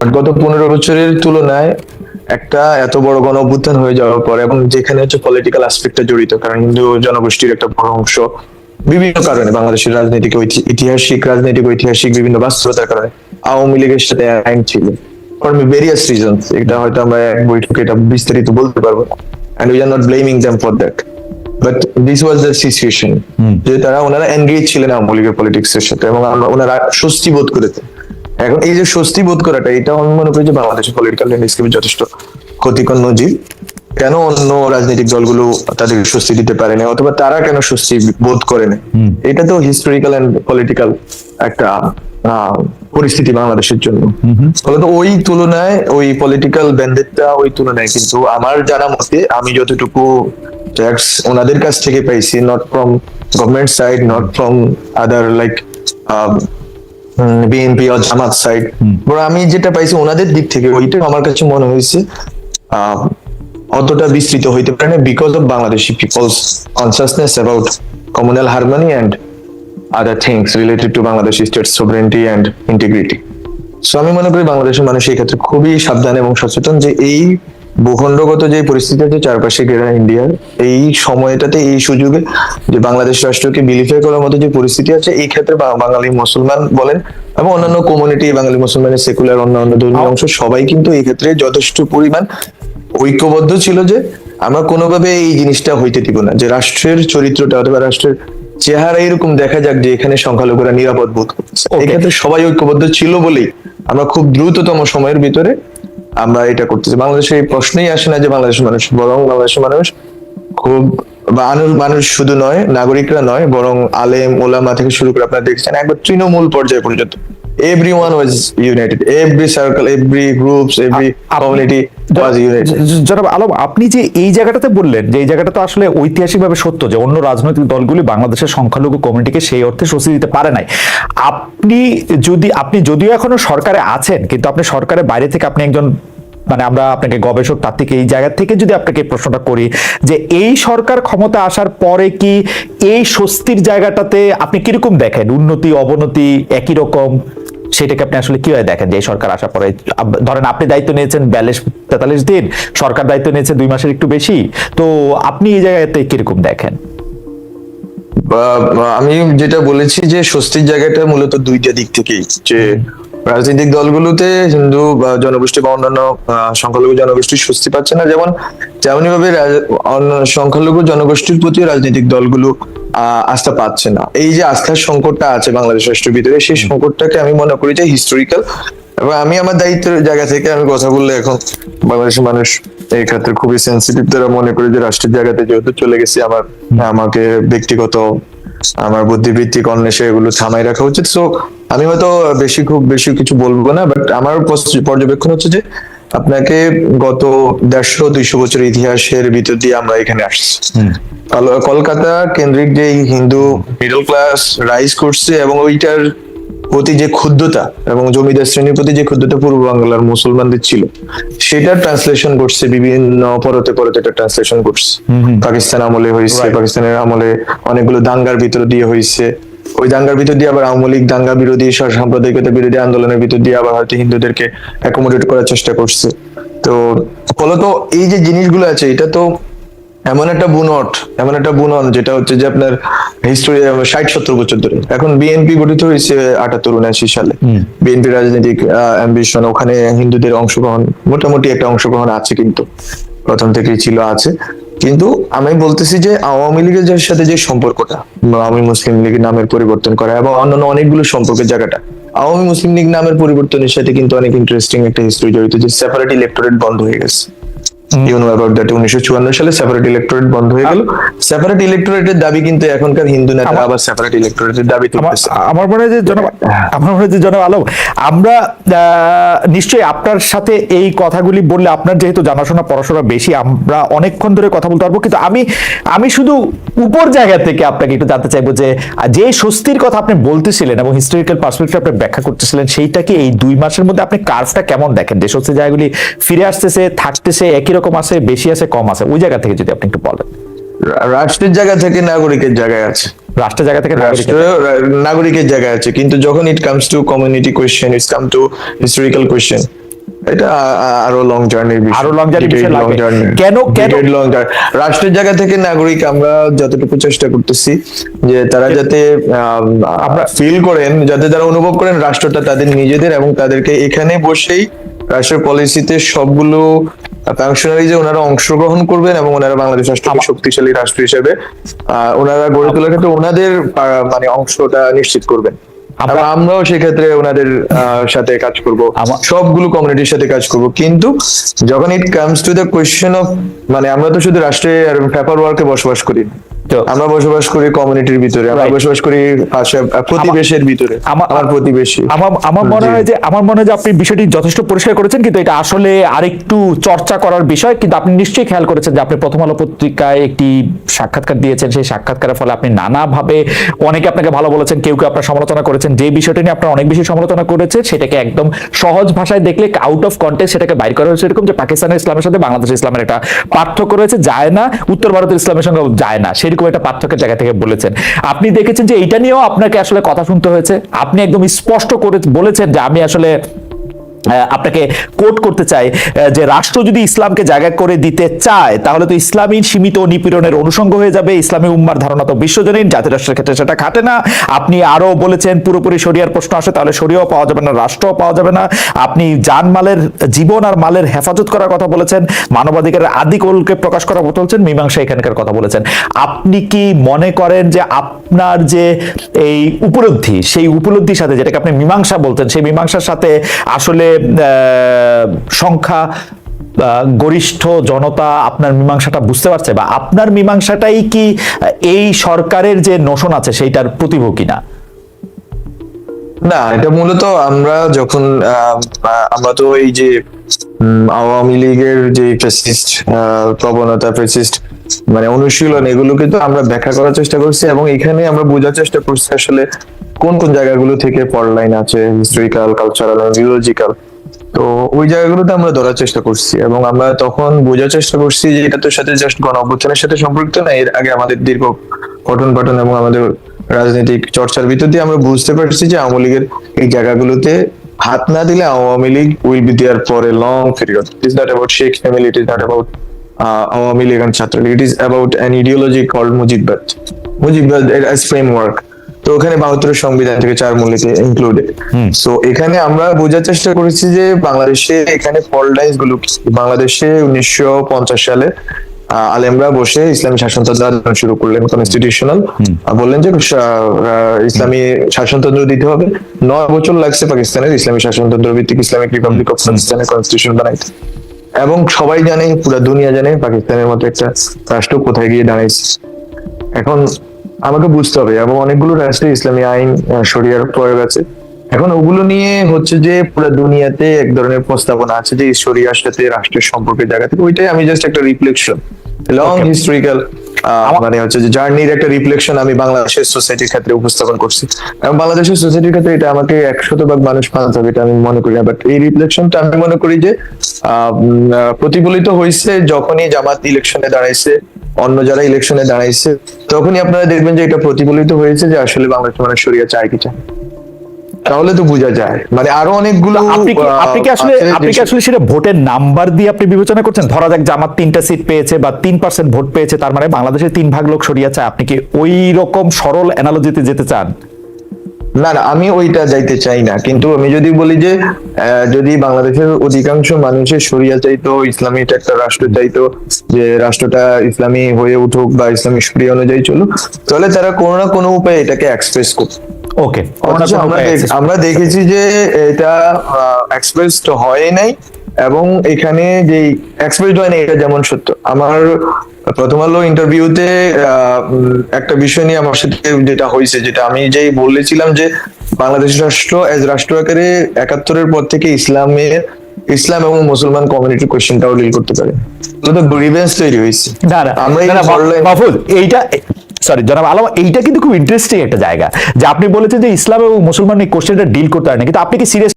গত পনেরো বছরের তুলনায় একটা এত বড় গণ অভ্যুত্থান হয়ে যাওয়ার পর এবং যেখানে হচ্ছে পলিটিক্যাল অ্যাসপেক্টটা জড়িত কারণ হিন্দু জনগোষ্ঠীর একটা বড় অংশ বিভিন্ন কারণে বাংলাদেশের রাজনৈতিক ঐতিহাসিক রাজনৈতিক ঐতিহাসিক বিভিন্ন বাস্তবতার কারণে আওয়ামী লীগের সাথে আইন ছিল। ফর ভেরিয়াস রিজনস এটা হয়তো আমরা এক বৈঠকে এটা বিস্তারিত বলতে পারব and we are not blaming them for that but this was the situation যে তারা ওনারা এনগেজ ছিলেন আওয়ামী লীগের পলিটিক্স এর সাথে এবং আমরা- ওনারা স্বস্তি বোধ করেছেন। এখন এই যে স্বস্তি বোধ করাটা এটা আমি মনে করি যে বাংলাদেশের পলিটিক্যাল ল্যান্ডস্কেপে যথেষ্ট ক্ষতিকর নজির। কেন অন্য রাজনৈতিক দলগুলো তাদের স্বস্তি দিতে পারে না অথবা তারা কেন স্বস্তি বোধ করে না? এটা তো হিস্টোরিক্যাল এন্ড পলিটিক্যাল একটা পরিস্থিতি বাংলাদেশের জন্য। ফলত ওই তুলনায় ওই পলিটিক্যাল ব্যান্ডেডটা ওই তুলনায় কিন্তু আমার জানা মতে আমি যতটুকু ট্যাক্স ওনাদের কাছ থেকে পাইছি not from government side not from other like BNP R Jamaat side বড় আমি যেটা পাইছি ওনাদের দিক থেকে ওইটা আমার কাছে মনে হয়েছে অতটা বিস্তৃত হইতে পারে না because of Bangladeshi people's consciousness about communal harmony and other things related to Bangladesh state sovereignty and integrity so আমি মনে করি বাংলাদেশের মানুষ এই ক্ষেত্রে খুবই সাবধান এবং সচেতন যে এই ভূখণ্ডগত যে পরিস্থিতি আছে চারপাশে ঘেরা ইন্ডিয়ার এই সময়টাতে এই সুযোগে যে বাংলাদেশ রাষ্ট্রকে বিলিফাই করার মতো যে পরিস্থিতি আছে এই ক্ষেত্রে বাঙালি মুসলমান বলেন এবং অন্যান্য কমিউনিটি বাঙালি মুসলমানের সেকুলার অন্যান্য ধর্মীয় অংশ সবাই কিন্তু এই ক্ষেত্রে যথেষ্ট পরিমাণ ঐক্যবদ্ধ ছিল যে আমরা কোনোভাবে এই জিনিসটা হইতে দিব না যে রাষ্ট্রের চরিত্রটা অথবা রাষ্ট্রের চেহারা এরকম দেখা যাক যে এখানে সংখ্যালঘুরা নিরাপদ বোধ করছে এক্ষেত্রে সবাই ঐক্যবদ্ধ ছিল বলেই আমরা খুব দ্রুততম সময়ের ভিতরে আমরা এটা করতেছি। বাংলাদেশে এই প্রশ্নেই আসে না যে বাংলাদেশের মানুষ বরং বাংলাদেশের মানুষ খুব মানুষ মানুষ শুধু নয়, নাগরিকরা নয়, বরং আলেম, ওলামা থেকে শুরু করে আপনারা দেখছেন একবার তৃণমূল পর্যায়ে পর্যন্ত। Every circle every groups every আপনি- কমিউনিটি ওয়াজ ইউনাইটেড জ- জ- জনাব আলম আপনি যে এই জায়গাটাতে বললেন যে এই জায়গাটা তো আসলে ঐতিহাসিকভাবে সত্য যে অন্য রাজনৈতিক দলগুলি বাংলাদেশের সংখ্যালঘু কমিউনিটিকে সেই অর্থে স্বস্তি দিতে পারে নাই। আপনি যদি আপনি যদিও এখনও সরকারে আছেন কিন্তু আপনি সরকারের বাইরে থেকে আপনি একজন মানে আমরা আপনাকে গবেষক তার থেকে এই জায়গা থেকে যদি আপনাকে প্রশ্নটা করি যে এই সরকার ক্ষমতা আসার পরে কি এই স্বস্তির জায়গাটাতে আপনি কীরকম দেখেন? উন্নতি অবনতি একই রকম? সেটাকে আপনি আসলে কীভাবে দেখেন যে সরকার আসার পরে? ধরেন আপনি দায়িত্ব নিয়েছেন বিয়াল্লিশ তেতাল্লিশ দিন সরকার দায়িত্ব নিয়েছে দুই মাসের একটু বেশি তো আপনি এই জায়গাতে কীরকম দেখেন? আমি যেটা বলেছি যে স্বস্তির জায়গাটা মূলত দুইটা দিক থেকেই যে রাজনৈতিক দলগুলোতে হিন্দু জনগোষ্ঠী বা অন্যান্য সংখ্যালঘু জনগোষ্ঠী স্বস্তি পাচ্ছে না। যেমন তেমনি ভাবে সংখ্যালঘু জনগোষ্ঠীর প্রতি রাজনৈতিক দলগুলো আস্থা পাচ্ছে না। এই যে আস্থার সংকটটা আছে বাংলাদেশ রাষ্ট্রের ভিতরে সেই সংকটটাকে আমি মনে করি যে হিস্টোরিক্যাল এবং আমি আমার দায়িত্বের জায়গা থেকে আমি কথা বললে এখন বাংলাদেশের মানুষ এই ক্ষেত্রে খুবই সেন্সিটিভ তারা মনে করে যে রাষ্ট্রের জায়গাতে যেহেতু চলে গেছি আমার আমাকে ব্যক্তিগত আমার বুদ্ধিবৃত্তিক অন্বেষে এগুলো থামাই রাখা উচিত। সো আমি হয়তো বেশি খুব বেশি কিছু বলব না বাট আমার পর্যবেক্ষণ হচ্ছে যে আপনাকে গত দেড়শো দুইশো বছর ইতিহাসের ভিতর দিয়ে আমরা এখানে আসছি। কলকাতা কেন্দ্রিক যে হিন্দু মিডল ক্লাস রাইজ করছে এবং ওইটার প্রতি যে ক্ষুদ্রতা এবং জমিদার শ্রেণির প্রতি যে ক্ষুদ্রতা পূর্ব বাংলার মুসলমানদের ছিল সেটা ট্রান্সলেশন করছে বিভিন্ন পরতে পরতে এটা ট্রান্সলেশন করছে পাকিস্তান আমলে হয়েছে পাকিস্তানের আমলে অনেকগুলো দাঙ্গার ভিতর দিয়ে হয়েছে। ওই দাঙ্গার ভিতর দিয়ে আবার আওয়ামী লীগ দাঙ্গা বিরোধী সাম্প্রদায়িকতা বিরোধী আন্দোলনের ভিতর দিয়ে আবার হয়তো হিন্দুদেরকে অ্যাকোমোডেট করার চেষ্টা করছে। তো ফলত এই যে জিনিসগুলো আছে এটা তো এমন একটা বুনট এমন একটা বুনন যেটা হচ্ছে যে আপনার হিস্টোরি ষাট সত্তর বছর ধরে। এখন বিএনপি গঠিত হয়েছে আটাত্তর উনআশি সালে। বিএনপি রাজনৈতিক অ্যাম্বিশন ওখানে হিন্দুদের অংশগ্রহণ মোটামুটি একটা অংশগ্রহণ আছে কিন্তু। প্রথম থেকেই ছিল আছে। কিন্তু আমি বলতেছি যে আওয়ামী লীগের সাথে যে সম্পর্কটা আওয়ামী মুসলিম লীগের নামের পরিবর্তন করা এবং অন্যান্য অনেকগুলো সম্পর্কের জায়গাটা আওয়ামী মুসলিম লীগ নামের পরিবর্তনের সাথে কিন্তু অনেক ইন্টারেস্টিং একটা হিস্ট্রি জড়িত যে সেপারেট ইলেকটোরেট বন্ধ হয়ে গেছে। ইউ নো অ্যাবাউট দ্যাট উনিশশো চুয়ান্ন সালে সেপারেট ইলেকটোরেট বন্ধ হয়ে গেল। সেপারেট ইলেকটোরেটের দাবি কিন্তু এখনকার হিন্দু আবার সেপারেট ইলেকটোরেটের দাবি আমার তুলতেছে। আমার মনে হয় যে জনাব আমার মনে হয় যে জনাব আলম আমরা নিশ্চয়ই আপনার সাথে এই কথাগুলি বললে আপনার যেহেতু জানাশোনা পড়াশোনা বেশি আমরা অনেকক্ষণ ধরে কথা বলতে পারব। কিন্তু আমি আমি শুধু উপর জায়গা থেকে আপনাকে একটু জানতে চাইব যে যে স্বস্তির কথা আপনি বলতেছিলেন এবং হিস্টোরিক্যাল পার্সপেক্টিভ আপনি ব্যাখ্যা করতেছিলেন সেইটা কি এই দুই মাসের মধ্যে আপনি কার্ভটা কেমন দেখেন? যে স্বস্তির জায়গাগুলি ফিরে আসতেছে থাকতেছে একই রকম আছে বেশি আছে কম আছে। ওই জায়গা থেকে যদি আপনি একটু বলেন। রাষ্ট্রের জায়গা থেকে নাগরিকের জায়গায় আছে। রাষ্ট্রের জায়গা থেকে নাগরিকের- জায়গায় আছে। কিন্তু যখন it comes to community question it's come to historical question এটা আরও লং জার্নির বিষয়। আরও বিষয় লাগবে। কেন- কেন- লং রাষ্ট্রের জায়গা থেকে নাগরিক আমরা যতটুকু চেষ্টা করতেছি যে তারা যাতে আমরা ফিল করেন যাতে তারা অনুভব করেন রাষ্ট্রটা তাদের নিজেদের এবং তাদেরকে এখানে বসেই রাষ্ট্রের পলিসিতে সবগুলো ফাংশনারি যে ওনারা অংশগ্রহণ করবেন এবং ওনারা বাংলাদেশ রাষ্ট্রকে শক্তিশালী রাষ্ট্র হিসেবে ওনারা গড়ে তোলার ক্ষেত্রে ওনাদের মানে অংশটা নিশ্চিত করবেন। আমরা- আমরাও সেক্ষেত্রে ওনাদের আহ, সাথে কাজ করব। সবগুলো কমিউনিটির সাথে কাজ করব। কিন্তু যখন it comes to the question of মানে আমরা তো শুধু রাষ্ট্রে আর পেপার ওয়ার্কে বসবাস করি আমরা বসবাস করি কমিউনিটির ভিতরে আমরা বসবাস করি প্রতিবেশের ভিতরে আমার প্রতিবেশী। আমার আমার মনে হয় যে আমার মনে হয় যে আপনি বিষয়টি যথেষ্ট পরিষ্কার করেছেন কিন্তু এটা আসলে আরেকটু চর্চা করার বিষয় কিন্তু আপনি নিশ্চয়ই খেয়াল করেছেন যে আপনি প্রথম আলো পত্রিকায় একটি সাক্ষাৎকার দিয়েছেন সেই সাক্ষাৎকারের ফলে আপনি নানাভাবে অনেকে আপনাকে ভালো বলেছেন কেউ কেউ আপনার সমালোচনা করেছেন যে বিষয়টি নিয়ে আপনার অনেক বেশি সমালোচনা করেছে সেটাকে একদম সহজ ভাষায় দেখলে আউট অফ কন্টেক্সট সেটাকে বাইর করা হয়েছে এরকম যে পাকিস্তানের ইসলামের সাথে বাংলাদেশের ইসলামের একটা পার্থক্য রয়েছে যায় না উত্তর ভারতের ইসলামের সঙ্গে যায় না সেরকম একটা পার্থক্যের জায়গা থেকে বলেছেন। আপনি দেখেছেন যে এইটা নিয়েও আপনাকে আসলে কথা শুনতে হয়েছে। আপনি একদম স্পষ্ট করে বলেছেন যে আমি আসলে আপনাকে কোট করতে চাই যে রাষ্ট্র যদি ইসলামকে জায়গা করে দিতে চায়, তাহলে তো ইসলামী সীমিত নিপীড়নের অনুষঙ্গ হয়ে যাবে। ইসলামী উম্মার ধারণা তো বিশ্বজনীন জাতি রাষ্ট্রের ক্ষেত্রে সেটা খাটে না। আপনি আরও বলেছেন, পুরোপুরি শরিয়ার প্রশ্ন আসে, তাহলে শরিয়াও পাওয়া যাবে না, রাষ্ট্রও পাওয়া যাবে না। আপনি জানমালের জীবন আর মালের হেফাজত করার কথা বলেছেন, মানবাধিকারের আদিকলকে প্রকাশ করার কথা বলছেন, মীমাংসা এখানকার কথা বলেছেন। আপনি কি মনে করেন যে আপনার যে এই উপলব্ধি, সেই উপলব্ধির সাথে যেটাকে আপনি মীমাংসা বলতেন, সেই মীমাংসার সাথে আসলে সংখ্যা গরিষ্ঠ জনতা আপনার মীমাংসাটা বুঝতে পারছে বা আপনার মীমাংসাটাই কি এই সরকারের যে নোশন আছে সেইটার প্রতিভূ কিনা? না, এটা মূলত আমরা যখন আমরা তো এই যে আওয়ামী লীগের যে ফেসিস্ট প্রবণতা ফেসিস্ট মানে অনুশীলন এগুলো কিন্তু আমরা ব্যাখ্যা করার চেষ্টা করছি এবং এখানে আমরা বোঝার চেষ্টা করছি আসলে কোন কোন জায়গাগুলো থেকে পড়লাইন আছে? হিস্টোরিক্যাল, কালচারাল ইউলজিক্যাল তো ওই জায়গাগুলোতে আমরা ধরার চেষ্টা করছি এবং আমরা তখন বোঝার চেষ্টা করছি যে এটা তো সাথে জাস্ট গণ সাথে সম্পৃক্ত না, এর আগে আমাদের দীর্ঘ পঠন পাঠন এবং আমাদের রাজনৈতিক চর্চার ভিতর দিয়ে আমরা বুঝতে পারছি যে আওয়ামী লীগের এই জায়গাগুলোতে হাত না দিলে Awami League will be there for a long period is not about Sheikh family it is not about Awami League and Chhatra League. It is about an ideology called Mujibbad Mujibbad as framework তো ওখানে বাহাত্তরের সংবিধান থেকে চার মূল্যতে included so এখানে আমরা বোঝার চেষ্টা করেছি যে বাংলাদেশে এখানে ফলডাইন্সগুলো বাংলাদেশে উনিশশো পঞ্চাশ সালে আলেমরা বসে ইসলামী শাসনতন্ত্র শুরু করলেন কনস্টিটিউশনাল বললেন যে ইসলামী শাসনতন্ত্র দিতে হবে। নয় বছর লাগছে পাকিস্তানের ইসলামী শাসনতন্ত্র ভিত্তিক ইসলামিক রিপাবলিক অফ পাকিস্তানের কনস্টিটিউশন বানাইতে। এবং সবাই জানে পুরা দুনিয়া জানে পাকিস্তানের মতো একটা রাষ্ট্র কোথায় গিয়ে দাঁড়াইছে। এখন আমাকে বুঝতে হবে। এবং অনেকগুলো রাষ্ট্রে ইসলামী আইন শরিয়ার প্রয়োগ আছে। এখন ওগুলো নিয়ে হচ্ছে যে পুরো দুনিয়াতে এক ধরনের প্রস্তাবনা আছে যে শরিয়ার সাথে রাষ্ট্রের সম্পর্কের জায়গা থেকে। ওইটাই আমি জাস্ট একটা রিফ্লেকশন লং. হিস্টোরিক্যাল মানে হচ্ছে যে জার্নির একটা রিফ্লেকশন আমি বাংলাদেশের সোসাইটির ক্ষেত্রে উপস্থাপন করছি। এবং বাংলাদেশের সোসাইটির ক্ষেত্রে এটা আমাকে একশত ভাগ মানুষ মানতে হবে এটা আমি মনে করি না। বাট এই রিফ্লেকশনটা আমি মনে করি যে আহ, প্রতিফলিত হয়েছে যখনই জামাত ইলেকশনে দাঁড়াইছে। অন্য যারা ইলেকশনে দাঁড়াইছে তখনই আপনারা দেখবেন যে এটা প্রতিফলিত হয়েছে যে আসলে বাংলাদেশ মানুষ সরিয়া চায় কি চায় তাহলে তো বোঝা যায়। মানে আরও অনেকগুলো আপনি কি আপনি কি আসলে আপনি কি আসলে সেটা ভোটের নাম্বার দিয়ে আপনি বিবেচনা করছেন? ধরা যাক জামাত তিনটা সিট পেয়েছে বা তিন পার্সেন্ট ভোট পেয়েছে তার মানে বাংলাদেশের তিন ভাগ লোক সরিয়ে চায়। আপনি কি ওই রকম সরল অ্যানালজিতে যেতে চান? না না আমি ওইটা যাইতে চাই না। কিন্তু আমি যদি বলি যে যদি বাংলাদেশের অধিকাংশ মানুষের সরিয়া চাইতো ইসলামী একটা রাষ্ট্র চাইতো যে রাষ্ট্রটা ইসলামী হয়ে উঠুক বা ইসলামী শরিয়া অনুযায়ী চলুক তাহলে তারা কোনো না কোনো উপায়ে এটাকে এক্সপ্রেস করবে ওকে আমরা দেখেছি যে এটা এক্সপ্রেস তো হয় নাই এবং এখানে যে এক্সপ্রেস হয় না এটা যেমন সত্য। আমার প্রথম আলো ইন্টারভিউতে একটা বিষয় নিয়ে আমার সাথে যেটা হয়েছে যেটা আমি যেই বলেছিলাম যে বাংলাদেশ রাষ্ট্র এজ রাষ্ট্র আকারে একাত্তরের পর থেকে ইসলামের ইসলাম এবং মুসলমান কমিউনিটি কোয়েশ্চেনটাও ডিল করতে পারে। তো গ্রিভেন্স তৈরি হয়েছে। আমরা মাহফুজ এইটা সরি জনাব আলম এইটা কিন্তু খুব ইন্টারেস্টিং একটা জায়গা যে আপনি বলেছেন যে ইসলাম এবং মুসলমান এই কোশ্চেনটা ডিল করতে পারে না কিন্তু আপনি কি সিরিয়াস